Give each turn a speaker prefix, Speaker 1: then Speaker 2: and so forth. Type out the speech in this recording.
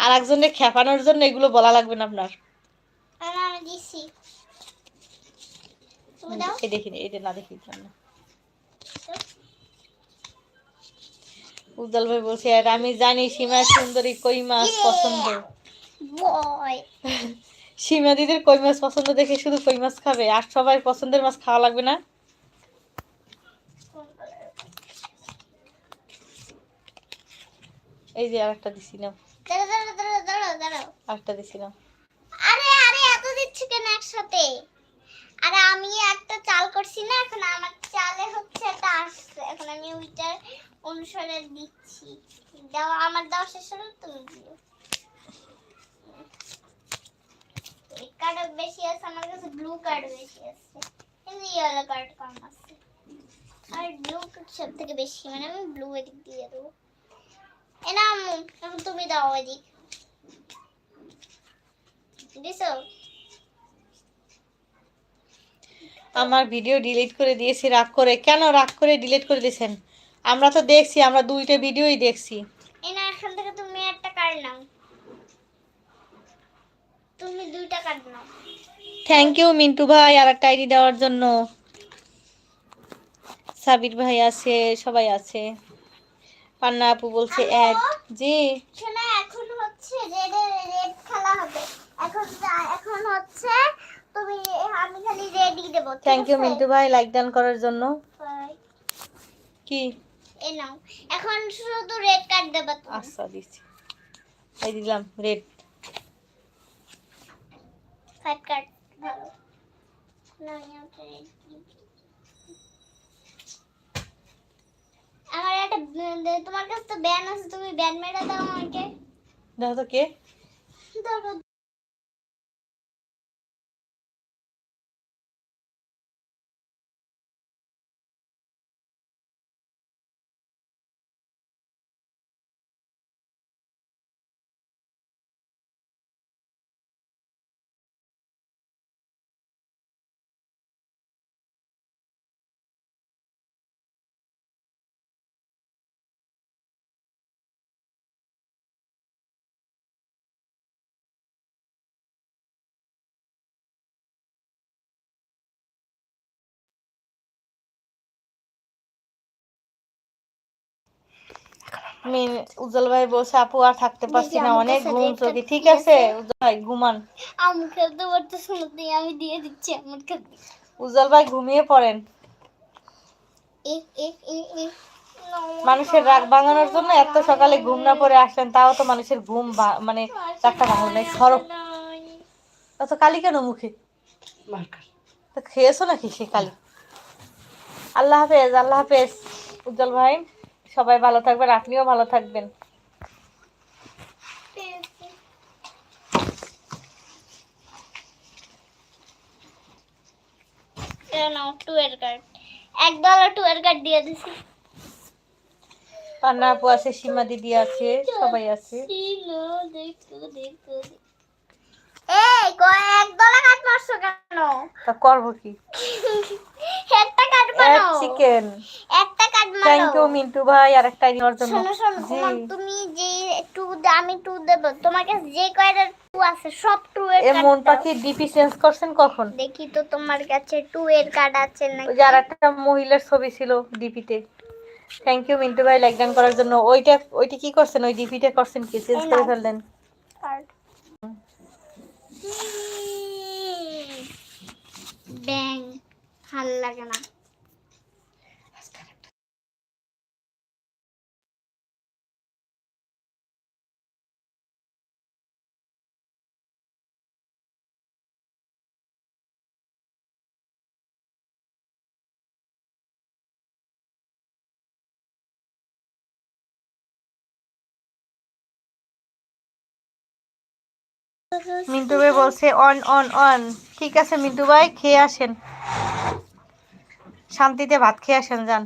Speaker 1: আর একজনের খেপানোর জন্য এগুলো বলা লাগবে না আপনার। এই দেখিনি এটা না দেখি উজ্জ্বল ভাই বলছে আর আমি জানি সীমা সুন্দরী কই মাছ পছন্দ।
Speaker 2: বয়।
Speaker 1: সীমা দিদির কই মাছ পছন্দ দেখে শুধু কই মাছ খাবে? আর সবাই পছন্দের মাছ খাওয়া লাগবে না? এই যে আর একটা দিছি
Speaker 2: দাঁড়াও
Speaker 1: আরেকটা দিছি না
Speaker 2: আরে আরে, এত দিচ্ছ কেন একসাথে? আরে, আমি একটা চাল করছি না, এখন আমার চালে হচ্ছে একটা আসছে। এখন আমি ওইটার অনুসারে দিচ্ছি। দাও, আমার দাও শেষ হলো, তুমি দিও। রেড কার্ড বেশি আছে, আমার কাছে ব্লু কার্ড বেশি আছে। কিন্তু ইয়েলো কার্ড কম আছে। আর ব্লু সব থেকে বেশি মানে আমি ব্লু এদিক দিয়ে দেবো। এ এখন তুমি দাও এদিক। দিছো?
Speaker 1: আমার ভিডিও ডিলিট করে দিয়েছি রাগ করে। কেন রাগ করে ডিলিট করে দিয়েছেন? আমরা তো দেখছি আমরা দুইটা ভিডিওই দেখছি।
Speaker 2: এই না এখান থেকে তুমি একটা কার্ড নাও। তুমি দুইটা কার্ড নাও।
Speaker 1: থ্যাংক ইউ মিন্টু ভাই আর একটা আইডি দেওয়ার জন্য। সাবির ভাই আছে সবাই আছে। পান্না আপু বলছে অ্যাড জি
Speaker 2: শোনা এখন হচ্ছে রেড রেড খেলা হবে এখন যা- এখন হচ্ছে তুমি আমি খালি রেডি দেব
Speaker 1: থ্যাংক ইউ মিন্টু ভাই লাইক ডান করার জন্য. কি?
Speaker 2: এই নাও। এখন শুধু রেড কার্ড দেবা তুমি।
Speaker 1: আচ্ছা দিচ্ছি। এই দিলাম রেড
Speaker 2: ফাইভ কার্ড ভালো না ওটা আমার একটা তোমার কাছে তো ব্যান আছে তুমি ব্যান মেরে দাও আমাকে।
Speaker 1: দেখো তো কে? মিন- উজ্জ্বল ভাই বলছে আপু আর থাকতে পারছি না। অনেক ঘুম চোখে। ঠিক আছে? উজ্জ্বল ভাই ঘুমান।
Speaker 2: আমি খেলতে পারতে শুনতে আমি দিয়ে দিচ্ছি আমার কাছে
Speaker 1: উজ্জ্বল ভাই ঘুমিয়ে পড়েন। মানুষের রাগ ভাঙানোর জন্য এত সকালে ঘুম না পড়ে আসলেন তাও তো মানুষের ঘুম মানে রাগটা ভাঙলো নাই। সরব অত কালি কেন মুখে? তো খেয়েছো নাকি সে কালি? আল্লাহ হাফেজ আল্লাহ হাফেজ উজ্জ্বল ভাই। সবাই ভালো থাকবেন আপনিও ভালো থাকবেন।
Speaker 2: এক ডলার এর দিয়ে দিছি।
Speaker 1: পান্না আপু আছে সীমা দিদি আছে সবাই আছে।
Speaker 2: ছিল দেখো দেখো এই এক ডলার কাট মারছো কেন?
Speaker 1: তা করব কি?
Speaker 2: একটা কাট
Speaker 1: এক চিকেন
Speaker 2: একটা কাট
Speaker 1: থ্যাংক ইউ মিন্টু ভাই আর নেওয়ার জন্য।
Speaker 2: শোনো শোনো তুমি যে টু আমি টু দেব। তোমার যে কয়টা টু আছে সব টু এর
Speaker 1: এ মন পাখি ডিপি চেঞ্জ করছেন কখন?
Speaker 2: দেখি তো তোমার কাছে টু এর কার্ড আছে
Speaker 1: ওই যে আর মহিলার ছবি ছিল ডিপিতে। থ্যাংক ইউ মিন্টু ভাই লাইক ডান করার জন্য। ওইটা ওইটা কি করছেন? ওই ডিপিটা করছেন কি? চেঞ্জ করে ফেললেন।
Speaker 2: কার্ড ব্যাং ভালো লাগে না।
Speaker 1: মিন্টু ভাই বলছে, অন অন অন। ঠিক আছে মিন্টু ভাই, খেয়ে আসেন। শান্তিতে ভাত খেয়ে আসেন, যান।